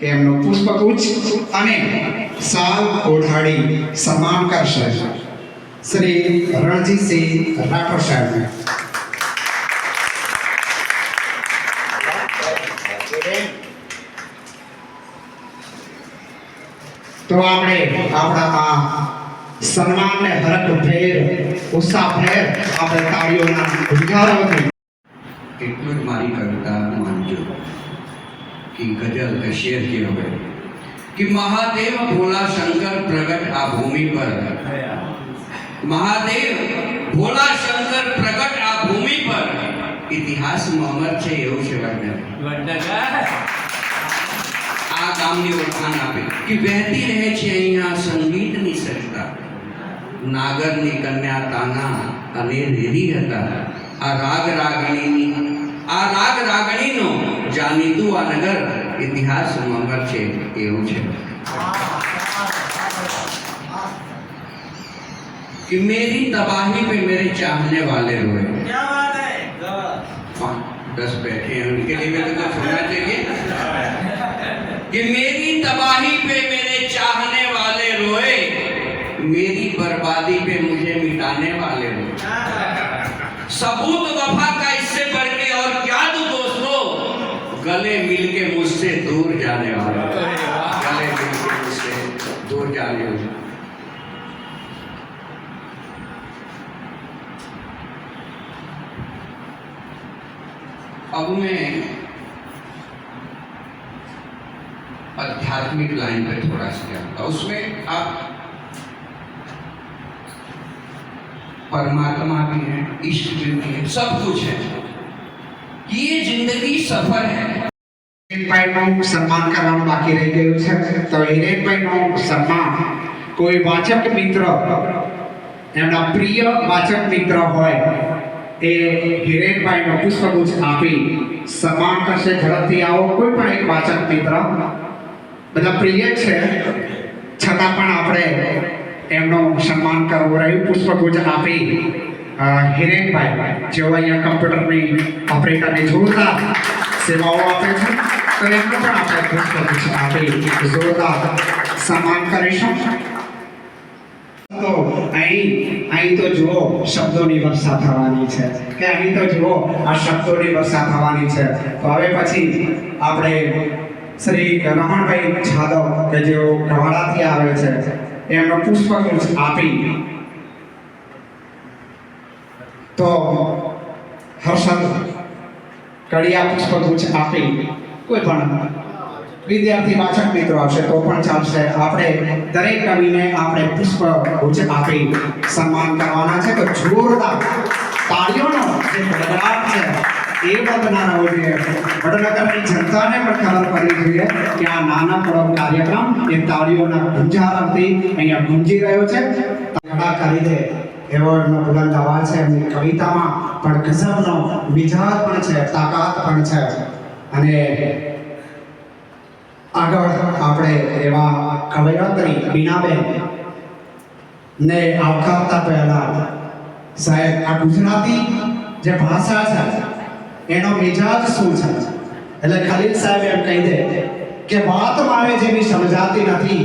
કે પુષ્પ પુષ્પગુચ્છ અને સાલ ઓઢાડી સન્માન કરશે શ્રી રણજીતસિંહ રાઠોડ સાહેબને. તો આપણે આપણા આ સન્માનને હરખ ફેર ઉત્સાહ ફેર આપણે તાળીઓના ઉદ્ગારોથી એટલું મારી કવિતા માનજો. કે ગઝલ કે શેર કહેવાય કે મહાદેવ ભોલા શંકર પ્રગટ આ ભૂમિ પર મહાદેવ ભોલા શંકર પ્રગટ આ ભૂમિ પર ઇતિહાસમાં અમર છે એવું છે વડનગર આ ગામની ઓળખાણ આપે કે વહેતી રહે છે અહીંયા સંગીતની સજતા નાગરની કન્યા તાના અને રેરી હતા આ રાગ રાગણીની આ રાગ રાગણીનો જાણીતું આ નગર ઇતિહાસમાં અમર છે એવું છે कि मेरी तबाही पे मेरे चाहने वाले रोए क्या बात है पाँच दस बैठे हैं उनके लिए मेरे को सुनना चाहिए कि मेरी तबाही पे मेरे चाहने वाले रोए मेरी बर्बादी पे मुझे मिटाने वाले रोए सबूत वफा का इससे गले मिलके मुझसे दूर जाने वाले। गले मिलके मुझसे दूर जाने वाले। अब मैं आध्यात्मिक लाइन पे थोड़ा सा जाऊँगा उसमें आप परमात्मा भी है इष्ट भी है सब कुछ है। ये ज़िंदगी सफ़र है। હિરેનભાઈનું સન્માન કરવાનું બાકી રહી ગયું છે. તો હિરેનભાઈનું સન્માન કોઈ વાચક મિત્ર, એમના પ્રિય વાચક મિત્ર હોય, એ હિરેનભાઈનો પુષ્પગુચ્છ આપી સન્માન કરશે. ઝડપથી આવો. કોઈ પણ એક વાચક મિત્ર, બધા પ્રિય છે, છતાં પણ આપણે એમનું સન્માન કરવું રહ્યું. પુષ્પગુચ્છ આપી હિરેનભાઈ જેઓ અહીંયા કમ્પ્યુટરની ઓપરેટરની જોરદાર સેવાઓ આપે છે. તો પણ આપણે પુષ્પગુચ્છ આપી જોરદાર સમાન કરીશું તો અહીં અહીં તો જુઓ શબ્દોની વર્ષા થવાની છે કે અહીં તો જુઓ આ શબ્દોની વર્ષા થવાની છે તો હવે પછી આપણે શ્રી રમણભાઈ જાદવ કે જેઓ ગવાડાથી આવે છે એમનો પુષ્પગુચ્છ આપી તો હર્ષદ, કડિયા પુષ્પગુચ્છ આપી. કોઈ પણ વિદ્યાર્થી, વાચક મિત્રો આવશે તો પણ ચાલશે. આપણે દરેક કવિને આપણે પુષ્પ પુષ્પગુચ્છ આપી સન્માન કરવાના છે. તો જોરદાર તાળીઓનો જે ગડગડાટ છે, એ પણ બનાવવો જોઈએ વડનગરની જનતાને પણ ખબર પડવી જોઈએ કે આ નાનકડો કાર્યક્રમ એ તાળીઓના ગુંજારાથી અહીંયા ગુંજી રહ્યો છે. તગડા કરી દે એવોર્ડનો બુલંદ અવાજ છે. એમની કવિતામાં પણ ગઝબનો મિજાજ પણ છે, તાકાત પણ છે. અને આગળ આપણે એવા કવયત્રી બીનાબેન ને આવકારતા પહેલા સાહેબ, આ ગુજરાતી જે ભાષા છે, એનો મિજાજ શું છે? એટલે ખલીલ સાહેબ એમ કહી દે કે વાત મારે જેવી સમજાતી નથી,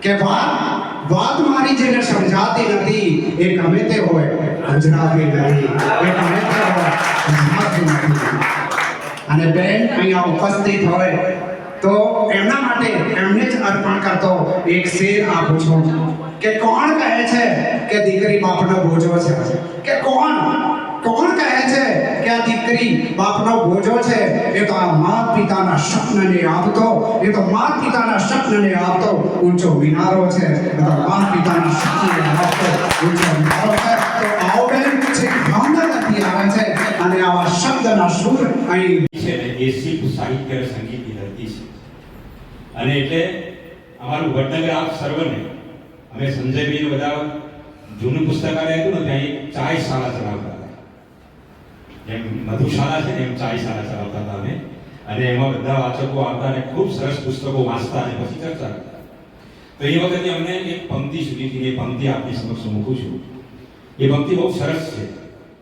કે વાત વાત મારી જેને સમજાતી નથી, એ ગમે તે હોય ગુજરાતી નહીં, એ ગમે તે હોય ગુજરાતી નથી. અને બેન અહીંયા ઉપસ્થિત હોય તો એમના માટે એમને જ અર્પણ કરતો એક શેર આપું છું. કે કોણ કહે છે કે દીકરી બાપનો બોજો છે? કે કોણ? કોણ કહે છે કે આ દીકરી બાપનો બોજો છે? એ તો આ માત પિતાના સ્વપ્નને આપતો, એ તો માત પિતાના સ્વપ્નને આપતો, ઊંચો મિનારો છે. માત પિતાના સ્વપ્નને આપતો, ઊંચો મિનારો છે. તો આવો બેન જે નથી આવે છે અને આવા શબ્દના સુર અહીં છે એ શિલ્પ સાહિત્ય સંગીતની ધરતી છે. અને એટલે અમારું વડનગર આપ સર્વને, અમે સંજયભાઈ બધા જૂનું પુસ્તકાલય હતું ને, ત્યાં એક ચાય શાળા ચલાવતા હતા. જેમ મધુશાળા છે ને, એમ ચાય શાળા ચલાવતા હતા અમે. અને એમાં બધા વાચકો આવતા અને ખૂબ સરસ પુસ્તકો વાંચતા અને પછી ચર્ચા કરતા. તો એ વખતે અમને એક પંક્તિ સુધી એ પંક્તિ આપની સમક્ષ મૂકું છું. એ પંક્તિ બહુ સરસ છે.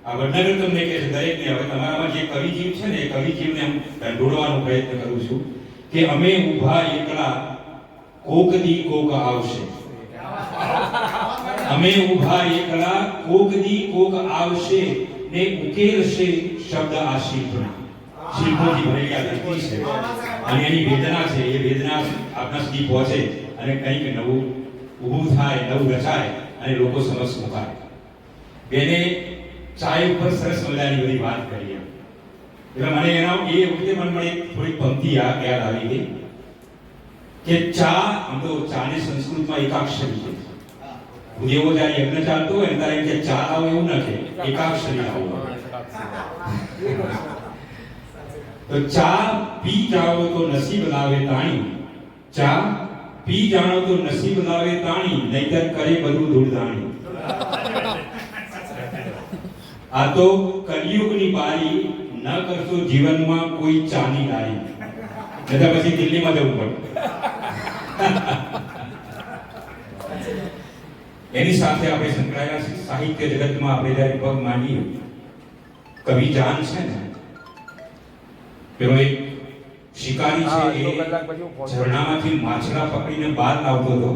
આ વડનગર તમને કહે છે, દરેકને હવે તમારામાં જે કવિજીવ છે ને એ કવિજીવને હું ઢોળવાનો પ્રયત્ન કરું છું કે અમે ઊભા એકલા કોક દી કોક આવશે. અમે ઊભા એકલા કોક દી કોક આવશે ને ઉકેલશે શબ્દ આ શિલ્પના. શિલ્પોથી ભરેલી આ છે. અને એની વેદના છે, એ વેદના આપણા સુધી પહોંચે અને કંઈક નવું ઊભું થાય, નવું રચાય અને લોકો સમક્ષ મુકાય. બેને ચાય ઉપર સરસ મજાની બધી વાત કરી એટલે મને એના એ વખતે મને મને થોડી પંક્તિ યાદ આવી ગઈ કે ચા આમ તો ચાની સંસ્કૃતમાં એકાક્ષરી છે. દેવો જ્યારે યજ્ઞ ચાલતો હોય ને કે ચા લાવો એવું ન કે, એકાક્ષરી તો ચા પી જાઓ તો નસીબ લાવે તાણી, ચા પી જાણો તો નસીબ લાવે તાણી, નહીતર કરે બધું ધૂળધાણી. આ તો કલયુગની બારી ન કરશો જીવનમાં કોઈ ચાની લારી બધા પછી દિલ્હીમાં જવું પડે. એની સાથે આપણે સંકળાયેલા છે સાહિત્ય જગતમાં આપણે જ્યારે પગ માંડીએ કવિ જાન છે ને પેલો એક શિકારી છે એ ઝરણામાંથી માછલા પકડીને બહાર લાવતો હતો.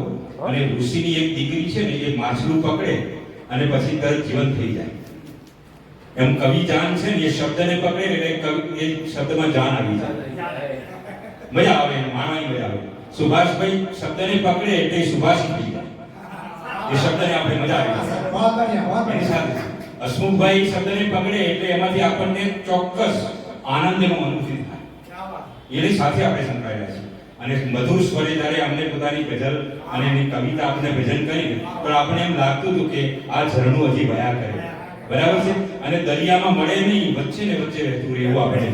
અને ઋષિની એક દીકરી છે ને એ માછલું પકડે અને પછી તરત જીવન થઈ જાય. એમ કવિ જાન છે ને એ શબ્દને પકડે એટલે એ શબ્દમાં જાન આવી જાય. મજા આવે માણવાની મજા આવે. સુભાષભાઈ શબ્દને પકડે એટલે સુભાષ થઈ જાય. એ શબ્દને આપણે મજા આવી એની સાથે હસમુખભાઈ શબ્દને પકડે એટલે એમાંથી આપણને ચોક્કસ આનંદનો અનુભવ થાય. એની સાથે આપણે સંકળાયેલા છીએ. અને મધુર સ્વરે જ્યારે અમને પોતાની ગઝલ અને એની કવિતા આપણે ભજન કરી પણ આપણે એમ લાગતું હતું કે આ ઝરણું હજી ભયા કરે. બરાબર છે? અને દરિયામાં મળે નહીં વચ્ચે ને વચ્ચે રહેતું રહે એવું આપણે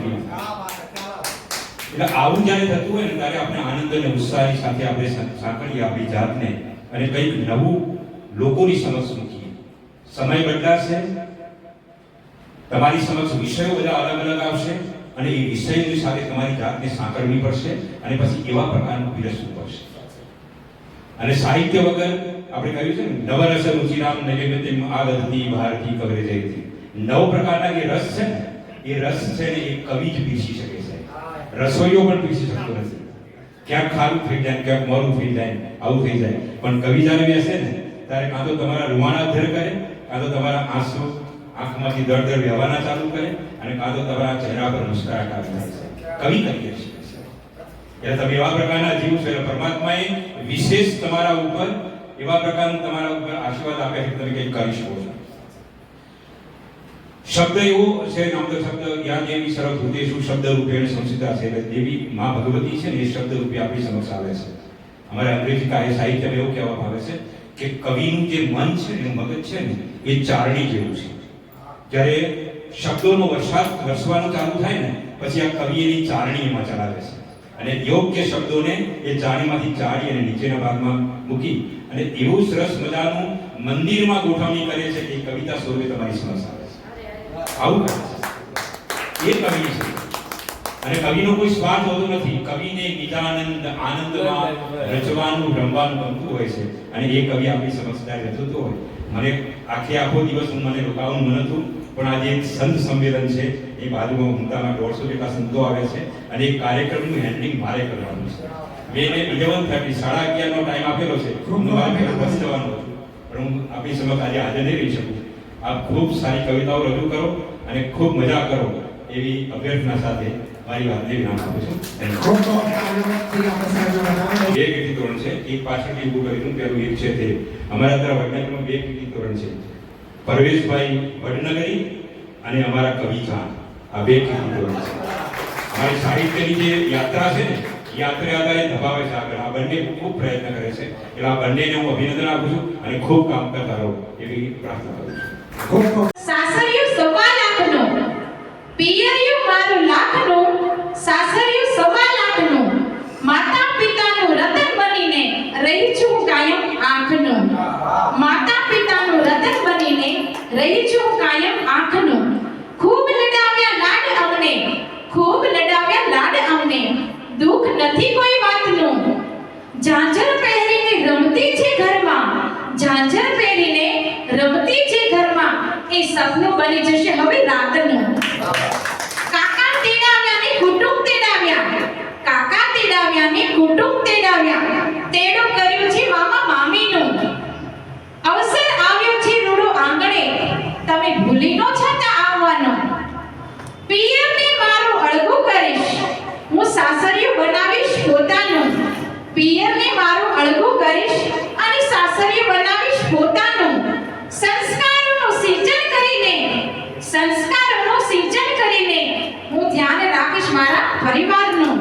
એટલે આવું જ્યારે થતું હોય ને ત્યારે આપણે આનંદ અને ઉત્સાહની સાથે આપણે સાંકળીએ આપણી જાતને અને કંઈક નવું લોકોની સમક્ષ મૂકીએ. સમય બદલાશે તમારી સમક્ષ વિષયો બધા અલગ અલગ આવશે અને એ વિષયની સાથે તમારી જાતને સાંકળવી પડશે અને પછી એવા પ્રકારનું પીરસવું પડશે. અને સાહિત્ય વગર આપણે કહ્યું છે ને, નવરસ રુચિરામ નૈવેદ્યમ આગતથી બહારથી કવરે છે નવ પ્રકારના જે રસ છે એ રસ છે ને એ કવિ જ પીસી શકે છે. રસોઈયો પણ પીસી શકતો નથી. ક્યાંક ખારું થઈ જાય, ક્યાંક મોરું થઈ જાય, આવું થઈ જાય. પણ કવિ જ્યારે બેસે ને, ત્યારે કાં તો તમારા રૂવાણા ધર કરે, કાં તો તમારા આંસુ આંખમાંથી દર દર વહેવાના ચાલુ કરે, અને કાં તો તમારા ચહેરા પર મુસ્કરાટ આવી જાય છે. કવિ શકે છે. એટલે તમે એવા પ્રકારના જીવ છો, એટલે પરમાત્માએ વિશેષ તમારા ઉપર એવા પ્રકારનું તમારા ઉપર આશીર્વાદ આપે છે તમે કંઈક કરી શકો છો. શબ્દ એવો છે, નામ શબ્દ યા દેવી સર્વ શું શબ્દ રૂપેણ સંસિતા છે એટલે દેવી મા ભગવતી છે ને, એ શબ્દ રૂપે આપણી સમક્ષ આવે છે. અમારે અંગ્રેજી કાર્ય સાહિત્યમાં એવું કહેવામાં આવે છે કે કવિનું જે મન છે ને, મગજ છે ને, એ ચારણી જેવું છે. જ્યારે શબ્દોનો વરસાદ વરસવાનું ચાલુ થાય ને, પછી આ કવિ એની ચારણી એમાં ચલાવે છે. અને યોગ્ય શબ્દોને એ ચારણીમાંથી ચાળી અને નીચેના ભાગમાં મૂકી અને એવું સરસ મજાનું મંદિરમાં ગોઠવણી કરે છે કે કવિતા સ્વરૂપે તમારી સમક્ષ આવે છે. આવું કરે છે. એ કવિ છે. અને કવિનો કોઈ સ્વાર્થ હોતો નથી. કવિને નિજાનંદ આનંદમાં રચવાનું, રમવાનું ગમતું હોય છે. અને એ કવિ આપણી સમક્ષ રચતો હોય. મને આખે આખો દિવસ હું મને રોકાવાનું મન હતું, પણ આજે એક સંત સંમેલન છે. એ બાજુમાં ઉમતામાં દોઢસો જેટલા સંતો આવે છે. અને એ કાર્યક્રમનું હેન્ડલિંગ મારે કરવાનું છે. મેં ઇલેવન થર્ટી સાડા અગિયારનો ટાઈમ આપેલો છે. બસ જવાનું પણ હું આપણી સમક્ષ આજે હાજર નહીં રહી શકું. આપ ખૂબ સારી કવિતાઓ રજૂ કરો અને ખૂબ મજા કરો એવી અભ્યર્થના સાથે મારી વાતને વિરામ આપું છું. બે કીર્તિ તોરણ છે. એક પાછળથી ઊભું કર્યું પેલું એક છે તે. અમારા તરફ વડનગરમાં બે કીર્તિ તોરણ છે. પરવેશભાઈ વડનગરી અને અમારા કવિ ખાન આ બે કીર્તિ તોરણ છે. અમારી સાહિત્યની જે યાત્રા છે ને યાત્રા આધારે ધપાવે છે આગળ. આ બંને ખૂબ પ્રયત્ન કરે છે. એટલે આ બંનેને હું અભિનંદન આપું છું અને ખૂબ કામ કરતા રહો એવી પ્રાર્થના કરું છું. સાસરિયું સવા લાખનું પિયરિયું મારું લાખનું સાસરિયું સવા લાખનું માતા પિતાનું રતન બનીને રહી છું કાયમ આંખનું. માતા પિતાનું રતન બનીને રહી છું કાયમ આંખનું ખૂબ લડાવ્યા લાડ અમને ખૂબ લડાવ્યા લાડ અમને દુઃખ નથી કોઈ વાતનું ઝાંઝર પહેરીને રમતી છે ઘરમાં. ઝાંઝર પહેરીને રમતી છે ઘરમાં. એ સપનું બની જશે હવે રાતનું. કાકા તેડાવ્યા ને કુટુંબ તેડાવ્યા. કાકા તેડાવ્યા ને કુટુંબ તેડાવ્યા. તેડું કર્યું છે મામા મામીનું. અવસર આવ્યો છે રૂડો આંગણે. તમે ભૂલી નો છતાં આવવાનો. પીએમ ને મારું અળગું કરીશ. હું સાસરિયું બનાવીશ પોતાનું. પિયરને મારું અળગું કરીશ અને સાસરિયું બનાવીશ પોતાનું સંસ્કારોનું સિંચન કરીને સંસ્કારોનું સિંચન કરીને હું ધ્યાન રાખીશ મારા પરિવારનું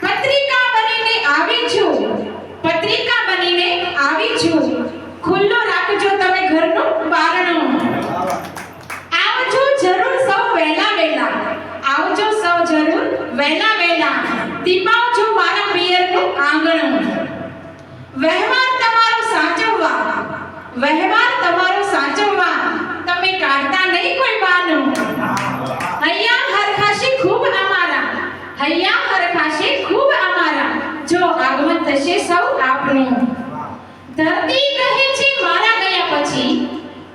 પત્રિકા બનીને આવી છું પત્રિકા બનીને આવી છું ખુલ્લો રાખજો તમે ઘરનું બારણું આવજો જરૂર સૌ વહેલા વહેલા આવજો સૌ જરૂર વહેલા વહેલા દીપાવજો મારા પિયરનું આંગણું વહેવાર તમારો સાચવવા. વહેવાર તમારો સાચવવા. તમે કાઢતા નહીં કોઈ બાનું. હૈયા હરખાશે ખૂબ અમારા. હૈયા હરખાશે ખૂબ અમારા. જો આગમન થશે સૌ આપનું. ધરતી કહે છે મારા ગયા પછી.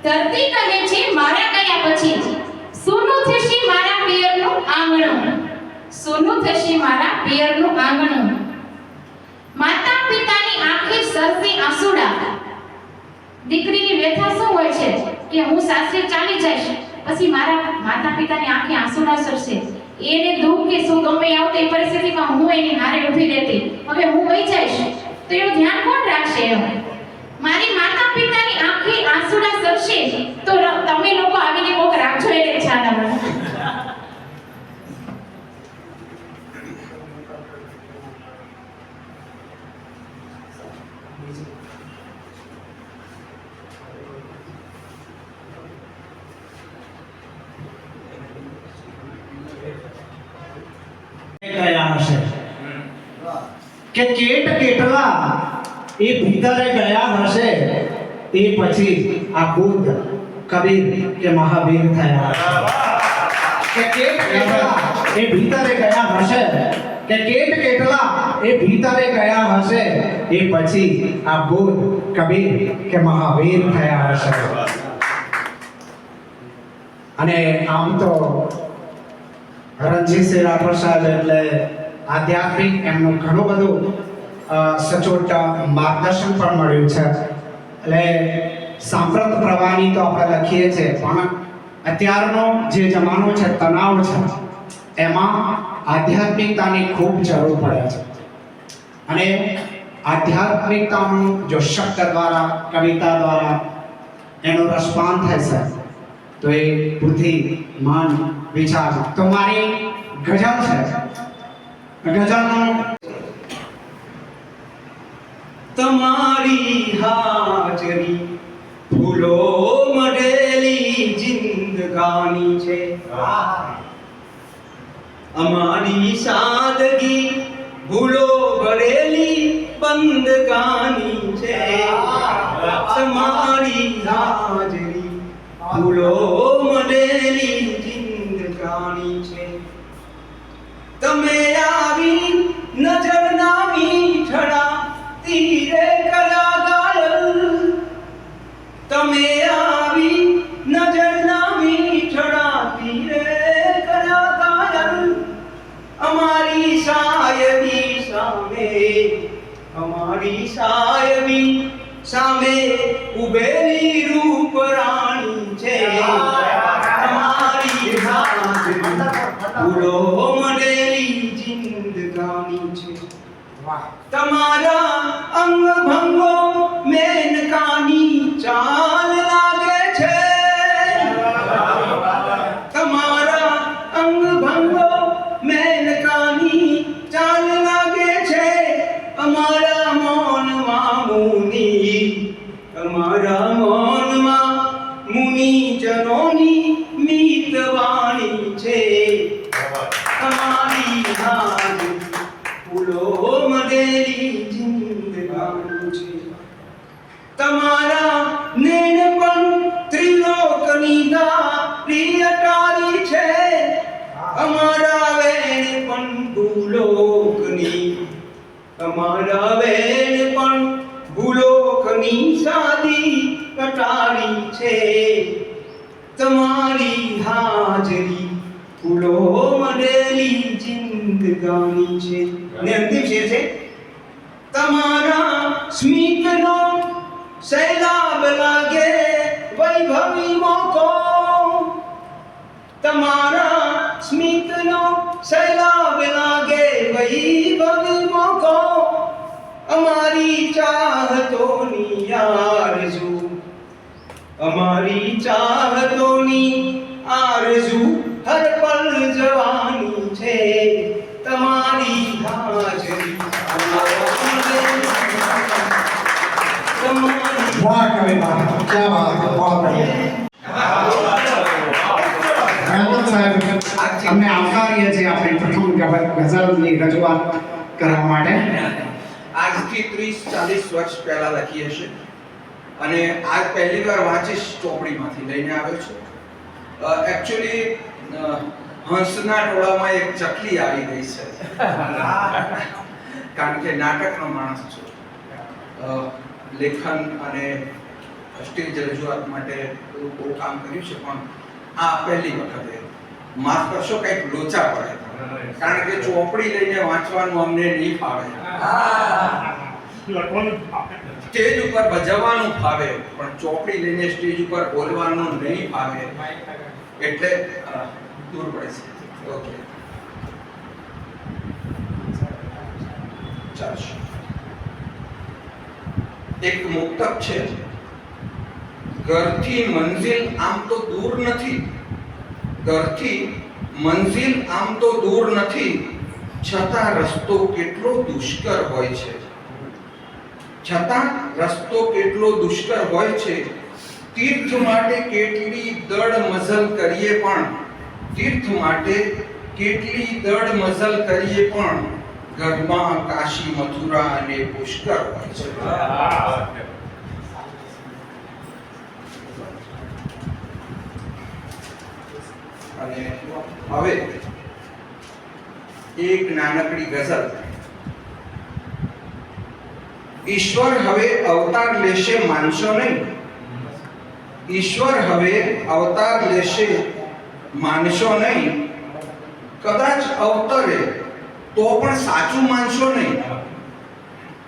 ધરતી કહે છે મારા ગયા પછી. સોનું થશે મારા પિયરનું આંગણું. સોનું થશે મારા પિયરનું આંગણું. આંખે આંસુડા. દીકરીની વ્યથા શું હોય છે? કે હું સાસરે ચાલી જઈશ, પછી મારા માતા પિતાની આંખે આંસુડા સરશે એને દુઃખ કે શું ગમે આવતી પરિસ્થિતિમાં હું એની હારે ઊભી રહેતી હવે હું વહી જઈશ. તો એનું ધ્યાન કોણ રાખશે એમ? મારી માતા પિતાની આંખે આંસુડા સરશે તો તમે લોકો આવીને કોક રાખજો એને છાનામાં. ગયા હશે કે કેટ કેટલા એ ભીતરે ગયા હશે એ પછી આ બુદ્ધ કબીર કે મહાવીર થયા હશે કે કેટ કેટલા એ ભીતરે ગયા હશે કે કેટ કેટલા એ ભીતરે ગયા હશે, એ પછી આ બુદ્ધ, કબીર કે મહાવીર થયા હશે. અને આમ તો રણજીત સેરા પ્રસાદ એટલે આધ્યાત્મિક એમનું ઘણું બધું સચોટ માર્ગદર્શન પણ મળ્યું છે. એટલે સાંપ્રત પ્રવાહની તો આપણે લખીએ છીએ, પણ અત્યારનો જે જમાનો છે, તણાવ છે, એમાં આધ્યાત્મિકતાની ખૂબ જરૂર પડે છે. અને આધ્યાત્મિકતાનું જો શબ્દ દ્વારા કવિતા દ્વારા એનો રસપાન થશે તો એ બુદ્ધિ મન વિચાર તો મારી ગઝલ છે. ગઝલનું તમારી હાજરી ફૂલો મઢેલી જિંદગાની છે. અમારી સાદગી ભૂલો ભરેલી બંદગાની છે. તમારી હાજરી ભૂલો મઢેલી સાયબી સામે ઉભેલી રૂપ રાણી છે. તમારી ભૂલો મળેલી જિંદગાની છે. તમારા અંગ ભંગો મેનકાની ચાલ લાગે ભૂલોકની અમારા બેન પણ ભૂલોકની સાદી કટારી છે. તમારી હાજરી ફૂલો મરેલી જિંદગાની છે. ને અંતિમ શેર છે. તમારા સ્મિતનો સૈલાબ લાગે, વૈભવી મોકો. તમારા અમારી ચાહતોની આરજુ. અમારી ચાહતોની આરજુ હર પલ જવાની છે. તમારી હાજરી. વાહ આવકારીએ છીએ આપણી પ્રથમ ગઝલની રજૂઆત કરવા માટે. આજથી ત્રીસ ચાલીસ વર્ષ પહેલા લખી હશે. અને આ પહેલી વાર વાંચીશ ચોપડીમાંથી લઈને આવ્યો છું. એકચ્યુઅલી હંસના ટોળામાં એક ચકલી આવી ગઈ છે. કારણ કે નાટકનો માણસ છું. લેખન અને સ્ટેજ રજૂઆત માટે બહુ કામ કર્યું છે પણ આ પહેલી વખતે. માફ કરશો કંઈક લોચા પડે. કારણ કે ચોપડી લઈને વાંચવાનું અમને નહીં ફાવે. સ્ટેજ ઉપર ભજવવાનું ફાવે, પણ ચોપડી લઈને સ્ટેજ ઉપર બોલવાનું નહીં ફાવે. એટલે દૂર પડે છે. ઓકે. એક મુક્તક છે. ઘરથી મંજિલ આમ તો દૂર નથી. ઘરથી મંજિલ આમ તો દૂર નથી. છતાં રસ્તો કેટલો દુષ્કર હોય છે. છતાં રસ્તો કેટલો દુષ્કર હોય છે. તીર્થ માટે કેટલી દડ મઝલ કરીએ પણ, તીર્થ માટે કેટલી દડ મઝલ કરીએ પણ, ઘરમાં કાશી, મથુરા અને પુષ્કર હોય છે. અને હવે એક નાનકડી ગઝલ. ઈશ્વર હવે અવતાર લેશે, માનશો નહીં? ઈશ્વર હવે અવતાર લેશે, માનશો નહીં? કદાચ અવતરે, તો પણ સાચું માનશો નહીં?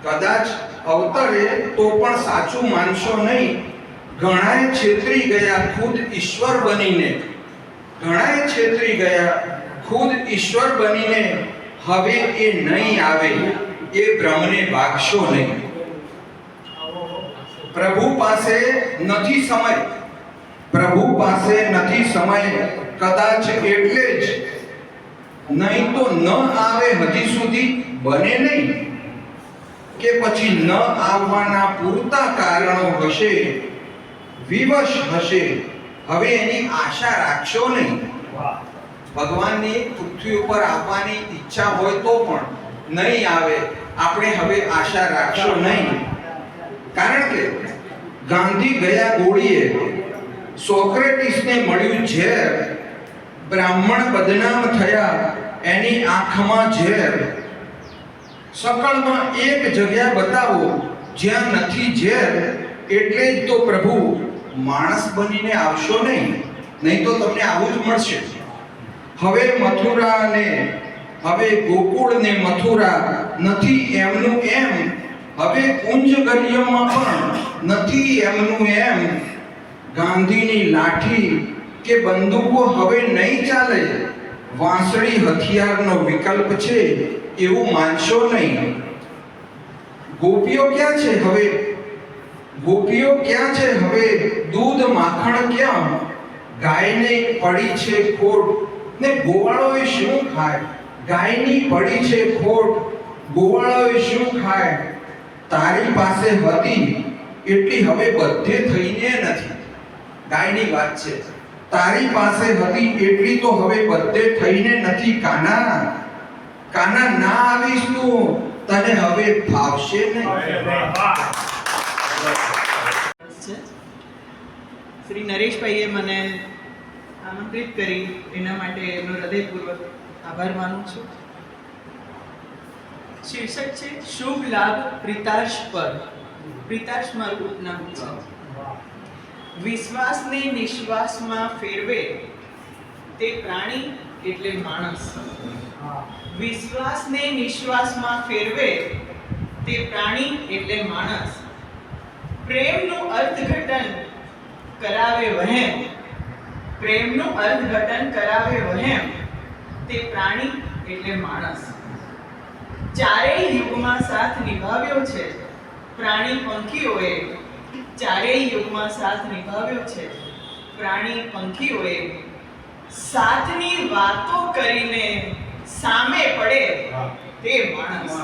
કદાચ અવતરે, તો પણ સાચું માનશો નહીં? ઘણાએ છેતરી ગયા ખુદ ઈશ્વર બનીને. ઘણાએ છેતરી ગયા ખુદ ઈશ્વર બનીને. હવે એ નહીં આવે, એ ભ્રમને ભાગશો નહીં. પ્રભુ પાસે નથી સમય. પ્રભુ પાસે નથી સમય. કદાચ એટલે જ. નહીં તો ન આવે હજી સુધી, બને નહીં. કે પછી ન આવવાના પૂરતા કારણો હશે, વિવશ હશે. હવે એની આશા રાખશો નહીં. ભગવાનની પૃથ્વી ઉપર આવવાની ઈચ્છા હોય તો પણ નહીં આવે. આપણે હવે આશા રાખશો નહીં. કારણ કે ગાંધી ગયા ગોળીએ સોક્રેટિસને મળ્યું ઝેર, બ્રાહ્મણ બદનામ થયા, એની આંખમાં ઝેર. સકળમાં એક જગ્યા બતાવો જ્યાં નથી ઝેર, એટલે જ તો પ્રભુ માણસ બનીને આવશો નહીં નહીં તો તમને આવું જ મળશે. હવે મથુરા ને હવે ગોકુળ ને મથુરા નથી એમનું એમ હવે કુંજ ગલિયામાં પણ નથી એમનું એમ. ગાંધીની લાઠી કે બંદૂકો હવે નહીં ચાલે. વાંસળી હથિયારનો વિકલ્પ છે એવું માનશો નહીં. ગોપીઓ ક્યાં છે હવે? ગોપીઓ ક્યાં છે હવે? દૂધ માખણ ક્યાં? ગાયને પડી છે ખોટ. ને ગોવાળોએ શું ખાય? ગાયની પડી છે ખોટ. ગોવાળોએ શું ખાય? તારી પાસે હતી એટલી હવે બધે થઈને નથી. ગાયની વાત છે. તારી પાસે હતી એટલી તો હવે બધે થઈને નથી. કાના? કાના ના આવીશ તું. તને હવે ભાવશે નહીં. શ્રી નરેશભાઈએ મને આમંત્રિત કરી એના માટે એમનો હૃદયપૂર્વક આભાર માનું છું. શીર્ષક છે, શુભ લાભ પ્રિતાર્શ પર. પ્રિતાર્શ મારું ઉપનામ છે. વિશ્વાસને નિશ્વાસમાં ફેરવે તે પ્રાણી એટલે માણસ. વિશ્વાસને નિશ્વાસમાં ફેરવે તે પ્રાણી એટલે માણસ. પ્રેમનું અર્થઘટન કરાવે વહેમ. પ્રેમનું અર્થઘટન કરાવે વહેમ. તે પ્રાણી એટલે માણસ. ચારેય યુગમાં સાથ નિભાવ્યો છે. પ્રાણી પંખીઓએ ચારેય યુગમાં સાથ નિભાવ્યો છે. પ્રાણી પંખીઓએ સાથની વાતો કરીને સામે પડે તે માણસ.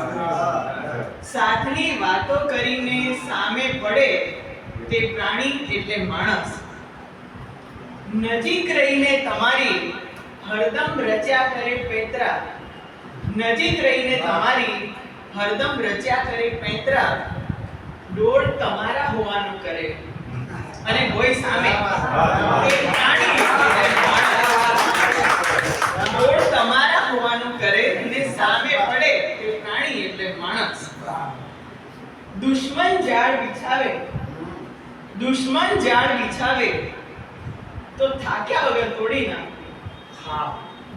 સાથની વાતો કરીને સામે પડે તે પ્રાણી એટલે માણસ. નજીક રહીને તમારી હળદમ રચ્યા કરે પેતરા. નજીક રહીને તમારી હરદમ રચ્યા કરે, પેતરા ડોળ તમારા હોવાનું કરે. અને કોઈ સામે તમારા હોવાનું કરે અને સામે પડે તે પ્રાણી એટલે માણસ. દુશ્મન જાળ બિછાવે દુશ્મન જાળ બિછાવે તો થાક્યા વગર તોડી નાખે.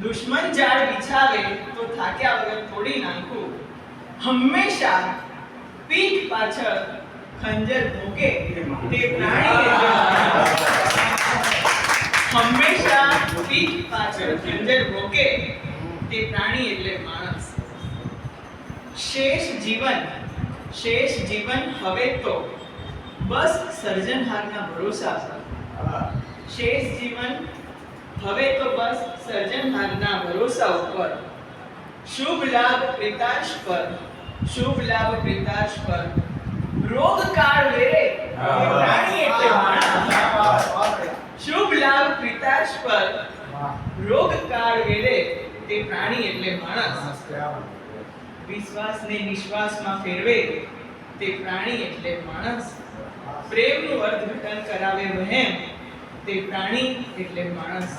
દુશ્મન જાળ બિછાવે તો થાક્યા વગર તોડી નાખું. હંમેશા પીઠ પાછળ ખંજર ભોગે તે પ્રાણી. હંમેશા પીઠ પાછળ ખંજર ભોગે તે પ્રાણી એટલે માણસ. શેષ જીવન શેષ જીવન હવે તો બસ સર્જનહારના ભરોસા. શેષ જીવન હવે તો બસ સર્જનહારના ભરોસા ઉપર. શુભ લાભ પ્રિતાશ પર. શુભ લાભ પ્રિતાશ પર. રોગકાળ વેરે પ્રાણી એટલે માણસ. શુભ લાભ પ્રિતાશ પર. રોગકાળ વેરે તે પ્રાણી એટલે માણસ. વિશ્વાસને નિશ્વાસમાં ફેરવે. તે પ્રાણી એટલે માણસ. પ્રેમનું અર્થઘટન કરાવે વહેમ. તે પ્રાણી એટલે માણસ.